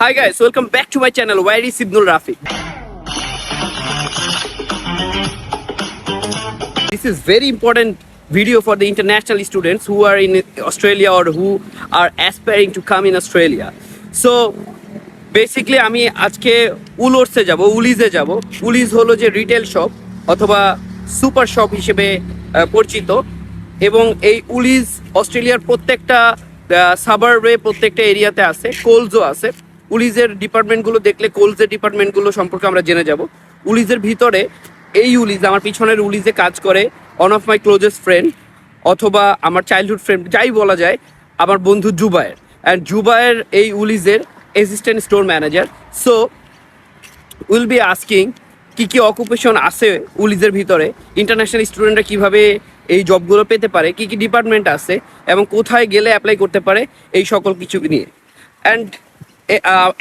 Hi guys, welcome back to my channel. Where is Ibnul Rafi? This is very important video for the international students who are in Australia or who are aspiring to come in Australia. So basically আমি আজকে উলোর্সে যাব উলিজে যাব Woolies হলো যে retail shop অথবা super shop হিসেবে পরিচিত এবং এই উলিজ অস্ট্রেলিয়ার প্রত্যেকটা সাবার্বে প্রত্যেকটা এরিয়াতে আছে কোলজও আছে উলিজের ডিপার্টমেন্টগুলো দেখলে কোলসের ডিপার্টমেন্টগুলো সম্পর্কে আমরা জেনে যাব। উলিজের ভিতরে এই উলিজ, আমার পিছনের উলিজে কাজ করে one of my closest friend অথবা আমার চাইল্ডহুড ফ্রেন্ড যাই বলা যায়, আমার বন্ধু জুবায়ের। অ্যান্ড জুবায়ের এই উলিজের assistant store manager so will be asking কি কি অকুপেশন আছে উলিজের ভিতরে ইন্টারন্যাশনাল স্টুডেন্টরা কীভাবে এই জবগুলো পেতে পারে, কি কি ডিপার্টমেন্ট আছে এবং কোথায় গেলে অ্যাপ্লাই করতে পারে, এই সকল কিছু নিয়ে। অ্যান্ড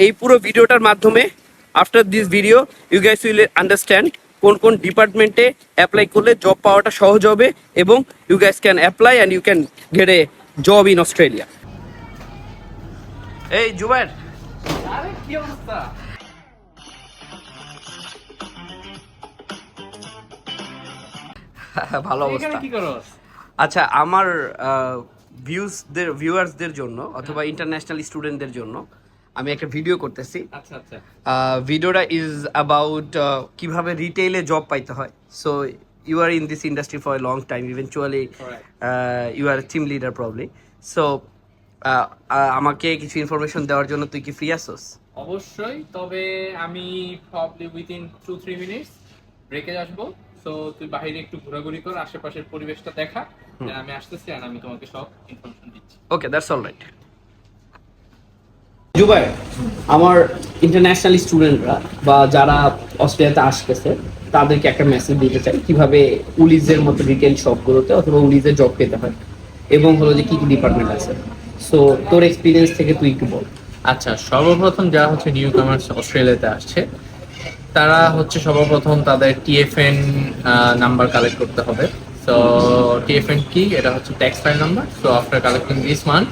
এই পুরো ভিডিওটার মাধ্যমে after this video you guys will understand কোন কোন ডিপার্টমেন্টে অ্যাপ্লাই করলে জব পাওয়াটা সহজ হবে এবং you guys can apply and you can get a job in Australia এই জুবাইর। আরে কি অবস্থা? ভালো অবস্থা। আচ্ছা আমার ভিউজদের ভিউয়ার্সদের জন্য অথবা ইন্টারন্যাশনাল স্টুডেন্টদের জন্য আমি একটা ভিডিও করতেছি। আচ্ছা আচ্ছা। ভিডিওটা ইজ অ্যাবাউট কীভাবে রিটেইলে জব পাইতে হয়। So you are in this industry for a long time eventually you are team leader probably so আমাকে কিছু ইনফরমেশন দেওয়ার জন্য তুই কি ফ্রি আসোস অবশ্যই তবে আমি probably within two three minutes ব্রেকে আসব। সো তুই বাইরে একটু ঘোরাঘুরি কর আশেপাশের পরিবেশটা দেখা। আমি আসতেছি আর আমি তোমাকে সব ইনফরমেশন দিচ্ছি। ওকে দ্যাটস অল রাইট জুবাই, আমার ইন্টারন্যাশনাল স্টুডেন্টরা বা যারা অস্ট্রেলিয়াতে আসতেছে, তাদেরকে একটা মেসেজ দিতে চাই, কীভাবে উলিজের মতো রিটেল শপগুলোতে অথবা উলিজের জব পেতে হয় এবং হলো যে কি কি ডিপার্টমেন্ট আছে। সো তোর এক্সপিরিয়েন্স থেকে তুই একটু বল। আচ্ছা সর্বপ্রথম যারা হচ্ছে নিউ কামার্স অস্ট্রেলিয়াতে আসছে, তারা হচ্ছে সর্বপ্রথম তাদের টিএফএন নাম্বার কালেক্ট করতে হবে। সো টিএফএন কি? এটা হচ্ছে tax file number so after collecting this one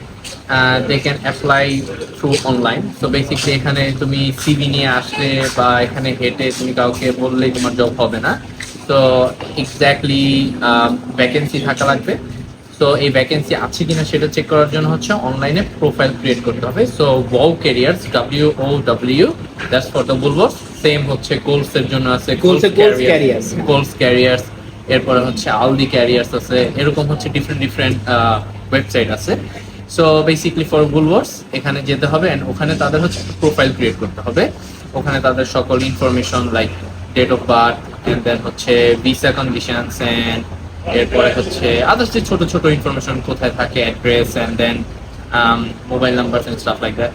they can apply through online তো বেসিকলি এখানে তুমি সিভি নিয়ে আসলে বা এখানে হেঁটে তুমি কাউকে বললেই তোমার জব হবে না। তো এক্স্যাক্টলি ভ্যাকেন্সি থাকা লাগবে। তো এই ভ্যাকেন্সি আছে কিনা সেটা চেক করার জন্য হচ্ছে অনলাইনে প্রোফাইল ক্রিয়েট করতে হবে। So wow careers W O W that's for the Woolworths same হচ্ছে কোলস এর জন্য আছে Coles Carriers। কোলস ক্যারিয়ার্স এরপরে হচ্ছে আলদি ক্যারিয়ার্স আছে। এরকম হচ্ছে ডিফারেন্ট ডিফারেন্ট ওয়েবসাইট আছে। সো বেসিকলি ফর বুলবস এখানে যেতে হবে এন্ড ওখানে তাদের হচ্ছে একটা প্রোফাইল ক্রিয়েট করতে হবে। ওখানে তাদের সকল information like date of birth and then হচ্ছে ভিসা কন্ডিশনস এন্ড এরপরে হচ্ছে আদার্স যে ছোট ছোট ইনফরমেশন কোথায় থাকে address and then mobile number and stuff like that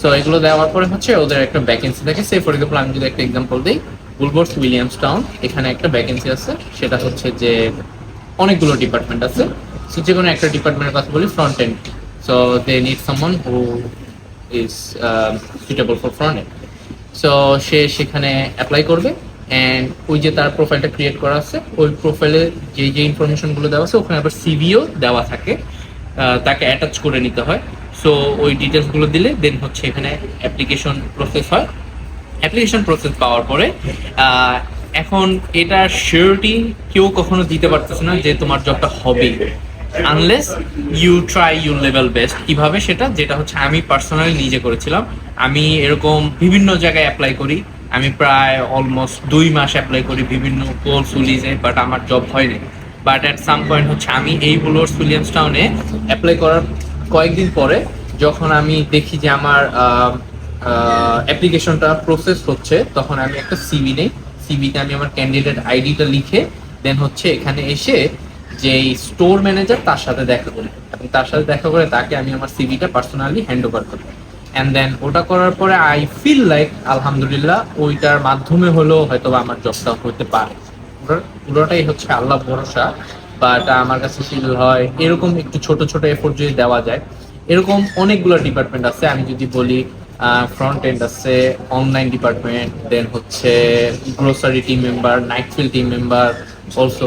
so এগুলো দেওয়ার পরে হচ্ছে ওদের একটা ভ্যাকেন্সি থাকে। সে ফর এক্সাম্পল আমি যদি একটা এক্সাম্পল দিই বুলবর্স উইলিয়ামস টাউন এখানে একটা ভ্যাকেন্সি আছে। সেটা হচ্ছে যে অনেকগুলো ডিপার্টমেন্ট আছে। সো যে কোনো একটা ডিপার্টমেন্টের কথা বলি front end so they need someone who is suitable for front end so সে সেখানে অ্যাপ্লাই করবে অ্যান্ড ওই যে তার প্রোফাইলটা ক্রিয়েট করা আছে, ওই প্রোফাইলে যে যে ইনফরমেশনগুলো দেওয়া আছে, ওখানে আবার সিভিও দেওয়া থাকে তাকে অ্যাটাচ করে নিতে হয়। সো ওই ডিটেলসগুলো দিলে দেন হচ্ছে এখানে অ্যাপ্লিকেশন প্রসেস হয়। অ্যাপ্লিকেশন প্রসেস পাওয়ার পরে এখন এটা শিওরিটি কেউ কখনো দিতে পারতেছে না যে তোমার জবটা হবে unless you try your level best কীভাবে সেটা? যেটা হচ্ছে আমি পার্সোনালি নিজে করেছিলাম। আমি এরকম বিভিন্ন জায়গায় অ্যাপ্লাই করি। আমি প্রায় অলমোস্ট দুই মাস অ্যাপ্লাই করি বিভিন্ন কোর্স উলিজে বাট আমার জব হয়নি বাট অ্যাট সাম পয়েন্ট হচ্ছে আমি এই বুলোর্স উইলিয়ামস টাউনে অ্যাপ্লাই করার কয়েকদিন পরে যখন আমি দেখি যে আমার অ্যাপ্লিকেশনটা প্রসেস হচ্ছে, তখন আমি একটা সিভি নেই। সিভিতে আমি আমার ক্যান্ডিডেট আইডিটা লিখে দেন হচ্ছে এখানে এসে যে স্টোর ম্যানেজার তার সাথে দেখা করি। এবং তার সাথে দেখা করে তাকে আমি আমার সিভিটা পার্সোনালি হ্যান্ড ওভার করি অ্যান্ড দেন ওটা করার পরে আই ফিল লাইক আলহামদুলিল্লাহ, ওইটার মাধ্যমে হলেও হয়তো আমার জবটা হতে পারে। পুরোটাই হচ্ছে আল্লাহ ভরসা বাট আমার কাছে ফিল হয় এরকম একটু ছোট ছোট এফোর্ট যদি দেওয়া যায়, এরকম অনেকগুলো ডিপার্টমেন্ট আছে। আমি যদি বলি ফ্রন্ট এন্ড আছে অনলাইন ডিপার্টমেন্ট দেন হচ্ছে grocery team member night fill team member also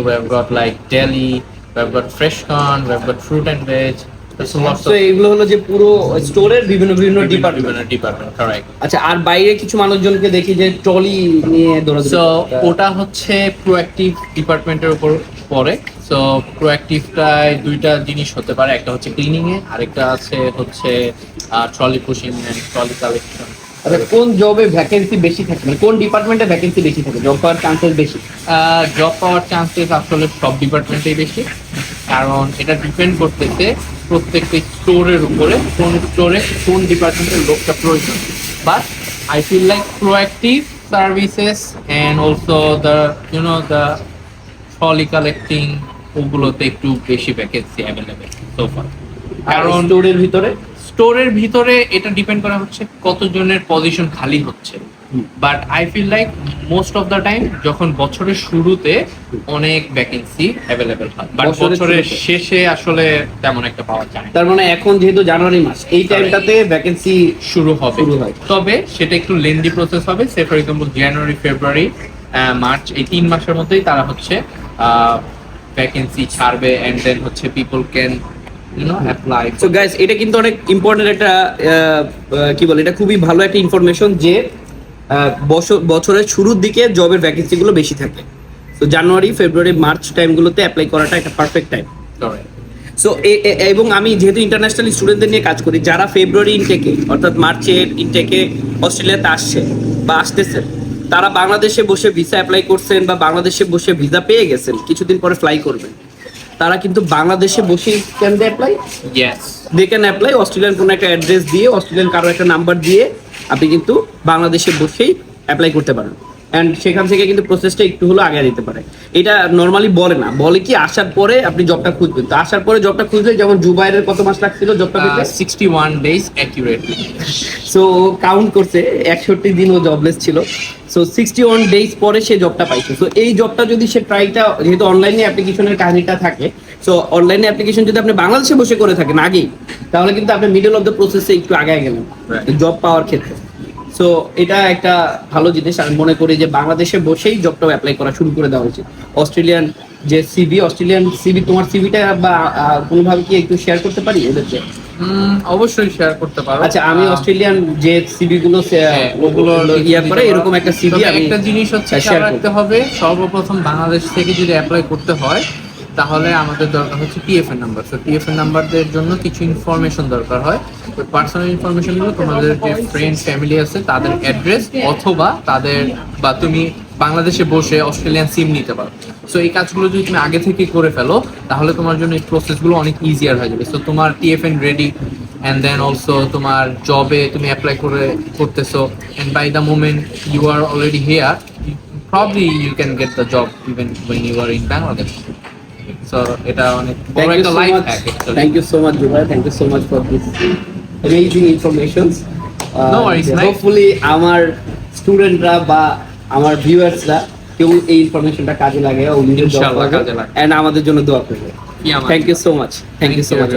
fresh corn we have got fruit and veg There's a lot তো of এগুলো হলো যে পুরো স্টোরের বিভিন্ন বিভিন্ন ডিপার্টমেন্ট ডিপার্টমেন্ট কারেক্ট আচ্ছা আর বাইরে কিছু মানুষজনকে দেখি যে ট্রলি নিয়ে দৌড়াদৌড়ি ওটা হচ্ছে প্রোঅ্যাক্টিভ ডিপার্টমেন্টের উপর পড়ে। সো প্রোঅ্যাক্টিভটায় দুইটা জিনিস হতে পারে। একটা হচ্ছে ক্লিনিং এ আরেকটা আছে হচ্ছে trolley pushing and trolley collection আচ্ছা কোন জবে ভ্যাকেন্সি বেশি থাকে? মানে কোন ডিপার্টমেন্টে ভ্যাকেন্সি বেশি থাকে? জব পাওয়ার চান্সেস বেশি? জব পাওয়ার চান্সেস আসলে সব ডিপার্টমেন্টেই বেশি। কারণ এটা ডিপেন্ড করতেছে প্রত্যেকটা স্টোরের উপরে কোন স্টোরে কোন ডিপার্টমেন্টের লোকটা প্রয়োজন। But I feel like proactive services and also the you know the trolley collecting ওগুলোতে একটু বেশি ভ্যাকেন্সি অ্যাভেলেবেল সোফার কারণ স্টোরের ভিতরে? স্টোরের ভিতরে এটা ডিপেন্ড করা হচ্ছে কতজনের পজিশন খালি হচ্ছে। But I feel like most of the time যখন বছরের শুরুতে অনেক ভ্যাকেন্সি অ্যাভেলেবেল হয়। বাট বছরের শেষে আসলে তেমন একটা পাওয়া যায় না। তার মানে এখন যেহেতু জানুয়ারি মাস এই টাইমটাতে ভ্যাকেন্সি শুরু হবে। তবে সেটা একটু লেন্দি প্রসেস হবে। Say for example January February March এই তিন মাসের মধ্যেই তারা হচ্ছে ভ্যাকেন্সি ছাড়বে এন্ড দেন হচ্ছে people can apply so guys এটা কিন্তু অনেক ইম্পর্টেন্ট একটা কি বলে এটা খুবই ভালো একটা ইনফরমেশন যে বছর বছরের শুরুর দিকে জবের ভ্যাকেন্সি গুলো বেশি থাকে। তো জানুয়ারি ফেব্রুয়ারি মার্চ টাইমগুলোতে অ্যাপ্লাই করাটা একটা পারফেক্ট টাইম সো এবং আমি যেহেতু ইন্টারন্যাশনাল স্টুডেন্টদের নিয়ে কাজ করি যারা ফেব্রুয়ারি ইনটেকে অর্থাৎ মার্চের ইনটেকে অস্ট্রেলিয়াতে আসছে বা আসতেছে তারা বাংলাদেশে বসে ভিসা অ্যাপ্লাই করছেন বা বাংলাদেশে বসে ভিসা পেয়ে গেছেন কিছুদিন পরে ফ্লাই করবেন। তারা কিন্তু বাংলাদেশে বসে can they apply yes they can apply Australian কোনো একটা অ্যাড্রেস দিয়ে অস্ট্রেলিয়ান কারও একটা নাম্বার দিয়ে আপনি কিন্তু বাংলাদেশে বসেই অ্যাপ্লাই করতে পারেন। অ্যান্ড সেখান থেকে কিন্তু প্রসেসটা একটু হলো আগে দিতে পারে। এটা নর্মালি বলে না। বলে কি আসার পরে আপনি জবটা খুঁজবেন। তো আসার পরে জবটা খুঁজলে যেমন জুবাইরের কত মাস লাগছিল জবটা পেতে? Sixty one days accurately so count করছে একষট্টি দিন ও জবলেস ছিল। সো সিক্সটি ওয়ান ডেজ পরে সে জবটা পাইছে। সো এই জবটা যদি সে ট্রাইটা যেহেতু অনলাইনে অ্যাপ্লিকেশনের কাহিনীটা থাকে সো অনলাইনে অ্যাপ্লিকেশন যদি আপনি বাংলাদেশে বসে করে থাকেন আগেই তাহলে কিন্তু আপনি মিডল অফ দ্য প্রসেসে একটু আগে গেলেন। জব পাওয়ার ক্ষেত্রে। সো এটা একটা ভালো জিনিস। আমি মনে করি যে বাংলাদেশে বসেই জবটাও অ্যাপ্লাই করা শুরু করে দেওয়া উচিত। অস্ট্রেলিয়ান যে সিভি অস্ট্রেলিয়ান সিভি তোমার সিভিটা বা কোনোভাবে কি একটু শেয়ার করতে পারি এদেরকে? অবশ্যই শেয়ার করতে পারো। আচ্ছা আমি অস্ট্রেলিয়ান যে সিভি গুলো হ্যাঁ, ওগুলো ইয়া করে এরকম একটা সিভি একটা জিনিস হচ্ছে করব। রাখতে হবে সর্বপ্রথম বাংলাদেশ থেকে যদি অ্যাপ্লাই করতে হয় তাহলে আমাদের দরকার হচ্ছে টিএফএন নাম্বার তো টিএফএন নাম্বারদের জন্য কিছু ইনফরমেশন দরকার হয়। তো পার্সোনাল ইনফরমেশন ইনফরমেশনগুলো তোমাদের যে ফ্রেন্ড ফ্যামিলি আছে, তাদের অ্যাড্রেস অথবা তাদের বা তুমি বাংলাদেশে বসে অস্ট্রেলিয়ান সিম নিতে পারো। সো এই কাজগুলো যদি তুমি আগে থেকে করে ফেলো, তাহলে তোমার জন্য এই প্রসেসগুলো অনেক ইজিয়ার হয়ে যাবে। সো তোমার TFN ready and then also তোমার জবে তুমি অ্যাপ্লাই করে, করতেছো। And by the moment you are already here probably you can get the job even when you are in Bangladesh. So এটা অনেক বড় একটা life hack thank you so much Jubai thank you so much for this amazing informations hopefully আমার স্টুডেন্টরা বা আমার ভিউয়ার্সরা কেউ এই ইনফরমেশনটা কাজে লাগে ও নিজের কাজে লাগে। এন্ড আমাদের জন্য দোয়া করবে। Thank you so much thank you so much.